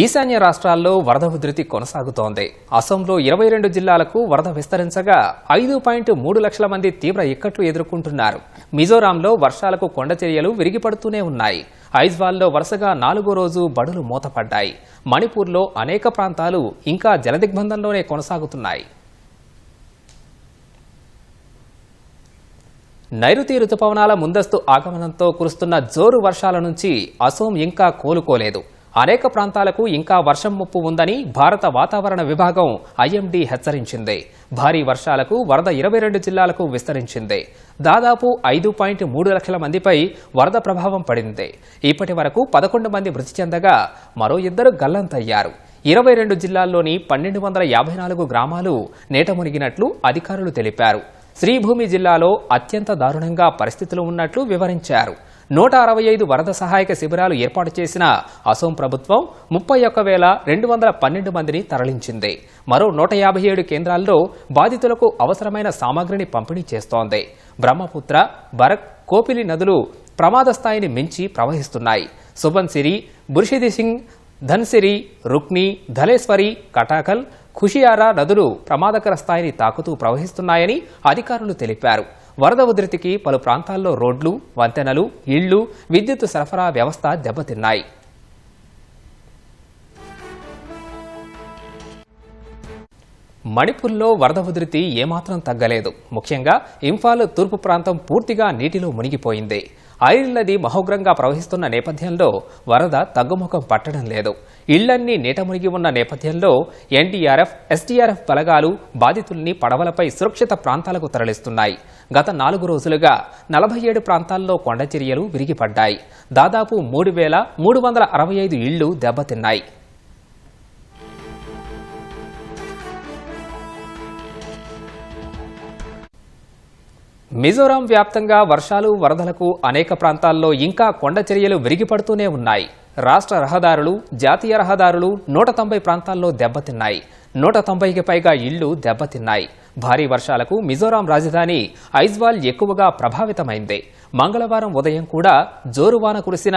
ఈశాన్య రాష్ట్రాల్లో వరద ఉధృతి కొనసాగుతోంది. అసోంలో ఇరవై రెండు జిల్లాలకు వరద విస్తరించగా ఐదు పాయింట్ మూడు లక్షల మంది తీవ్ర ఇక్కట్లు ఎదుర్కొంటున్నారు. మిజోరాంలో వర్షాలకు కొండ చర్యలు విరిగిపడుతూనే ఉన్నాయి. ఐజ్వాల్లో వరుసగా నాలుగో రోజు బడులు మూతపడ్డాయి. మణిపూర్లో అనేక ప్రాంతాలు ఇంకా జలదిగ్బంధంలోనే కొనసాగుతున్నాయి. నైరుతి రుతుపవనాల ముందస్తు ఆగమనంతో కురుస్తున్న జోరు వర్షాల నుంచి అసోం ఇంకా కోలుకోలేదు. అనేక ప్రాంతాలకు ఇంకా వర్షం ముప్పు ఉందని భారత వాతావరణ విభాగం ఐఎండీ హెచ్చరించింది. భారీ వర్షాలకు వరద ఇరవై రెండు జిల్లాలకు విస్తరించింది. దాదాపు ఐదు పాయింట్ మూడు లక్షల మందిపై వరద ప్రభావం పడింది. ఇప్పటి వరకు పదకొండు మంది మృతి చెందగా మరో ఇద్దరు గల్లంతయ్యారు. ఇరవై రెండు జిల్లాల్లోని పన్నెండు వందల యాభై నాలుగు గ్రామాలు నేట మునిగినట్లు అధికారులు తెలిపారు. శ్రీభూమి జిల్లాలో అత్యంత దారుణంగా పరిస్థితులు ఉన్నట్లు వివరించారు. నూట అరవై ఐదు వరద సహాయక శిబిరాలు ఏర్పాటు చేసిన అసోం ప్రభుత్వం ముప్పై ఒక్క వేల రెండు వందల పన్నెండు మందిని తరలించింది. మరో నూట యాభై ఏడు కేంద్రాల్లో బాధితులకు అవసరమైన సామాగ్రిని పంపిణీ చేస్తోంది. బ్రహ్మపుత్ర బరక్ కోపిలి నదులు ప్రమాద స్థాయిని మించి ప్రవహిస్తున్నాయి. సుబన్సిరి బుర్షిది సింగ్ ధన్సిరి రుక్ని ధలేశ్వరి కటాకల్ ఖుషియారా నదులు ప్రమాదకర స్థాయిని తాకుతూ ప్రవహిస్తున్నాయని అధికారులు తెలిపారు. వరద ఉధృతికి పలు ప్రాంతాల్లో రోడ్లు వంతెనలు ఇళ్ళు విద్యుత్ సరఫరా వ్యవస్థ దెబ్బతిన్నాయి. మణిపూర్లో వరద ఉధృతి ఏమాత్రం తగ్గలేదు. ముఖ్యంగా ఇంఫాల్ తూర్పు ప్రాంతం పూర్తిగా నీటిలో మునిగిపోయింది. ఐరిల్ నది మహోగ్రంగా ప్రవహిస్తున్న నేపథ్యంలో వరద తగ్గుముఖం పట్టడం లేదు. ఇళ్ళన్నీ నీట మునిగి ఉన్న నేపథ్యంలో ఎన్డీఆర్ఎఫ్ ఎస్డీఆర్ఎఫ్ బలగాలు బాధితుల్ని పడవలపై సురక్షిత ప్రాంతాలకు తరలిస్తున్నాయి. గత నాలుగు రోజులుగా నలభై ఏడు ప్రాంతాల్లో కొండచర్యలు విరిగిపడ్డాయి. దాదాపు మూడు వేల మూడు వందల అరవై ఐదు ఇళ్ళు దెబ్బతిన్నాయి. మిజోరాం వ్యాప్తంగా వర్షాలు వరదలకు అనేక ప్రాంతాల్లో ఇంకా కొండ చర్యలు విరిగిపడుతూనే ఉన్నాయి. రాష్ట్ర రహదారులు జాతీయ రహదారులు నూట తొంభై ప్రాంతాల్లో దెబ్బతిన్నాయి. నూట తొంభైకి పైగా ఇళ్ళు దెబ్బతిన్నాయి. భారీ వర్షాలకు మిజోరాం రాజధాని ఐజ్వాల్ ఎక్కువగా ప్రభావితమైంది. మంగళవారం ఉదయం కూడా జోరువాన కురిసిన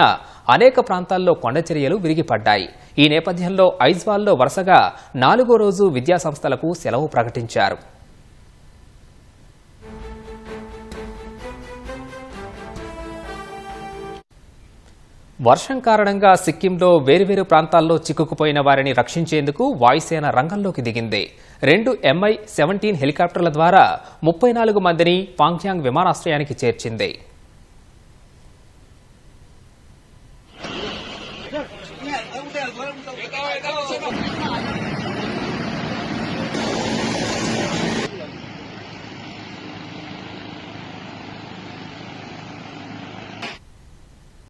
అనేక ప్రాంతాల్లో కొండ చర్యలు విరిగిపడ్డాయి. ఈ నేపథ్యంలో ఐజ్వాల్లో వరుసగా నాలుగో రోజు విద్యాసంస్థలకు సెలవు ప్రకటించారు. వర్షం కారణంగా సిక్కింలో వేర్వేరు ప్రాంతాల్లో చిక్కుకుపోయిన వారిని రక్షించేందుకు వాయుసేన రంగంలోకి దిగింది. రెండు ఎంఐ సెవెంటీన్ హెలికాప్టర్ల ద్వారా ముప్పై నాలుగు మందిని పాంగ్యాంగ్ విమానాశ్రయానికి చేర్చింది.